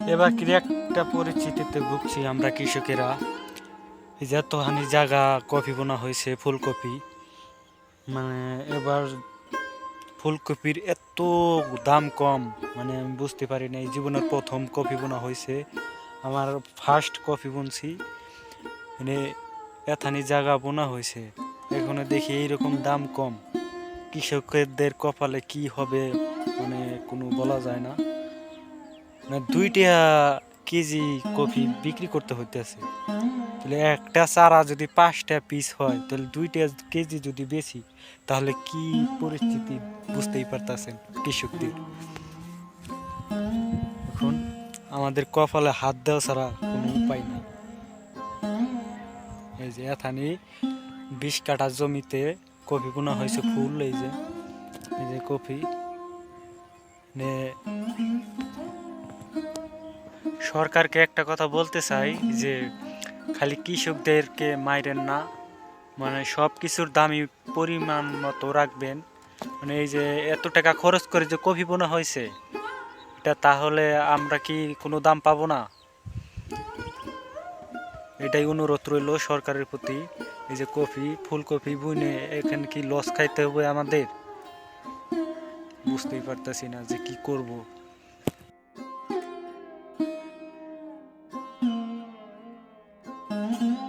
এবার কি একটা পরিস্থিতিতে ভুগছি আমরা কৃষকেরা। এই যে এতখানি জায়গা কফি বোনা হয়েছে, ফুলকপি। মানে এবার ফুলকপির এত দাম কম মানে আমি বুঝতে পারি না এই জীবনের প্রথম কফি বোনা হয়েছে। আমার ফার্স্ট কফি বুনছি মানে এথানি জায়গা বোনা হয়েছে। এখানে দেখি এইরকম দাম কম। কৃষকদের কপালে কি হবে মানে কোনো বলা যায় না। মানে দুইটা কেজি কফি বিক্রি করতে হইতেছে। তাহলে একটা চারা যদি পাঁচটা পিস হয়, তাহলে দুইটা কেজি যদি বেশি, তাহলে কি পরিস্থিতি বুঝতেই পারতেছেন কৃষকদের? এখন আমাদের কপালে হাত দেওয়া ছাড়া কোনো উপায় নেই। এই যে এখানে বিশ কাঠা জমিতে কফি বোনা হয়েছে ফুল, এই যে এই যে কফি। সরকারকে একটা কথা বলতে চাই যে খালি কৃষকদেরকে মাইরেন না মানে সব কিছুর দামি পরিমাণ মতো রাখবেন। মানে এই যে এত টাকা খরচ করে যে কফি বোনা হয়েছে, এটা তাহলে আমরা কি কোনো দাম পাবো না? এটাই অনুরোধ রইল সরকারের প্রতি, এই যে কফি, ফুলকপি, বুনে এখানে কি লস খাইতে হবে আমাদের? বুঝতেই পারতেছি না যে কি করব। Mm-hmm.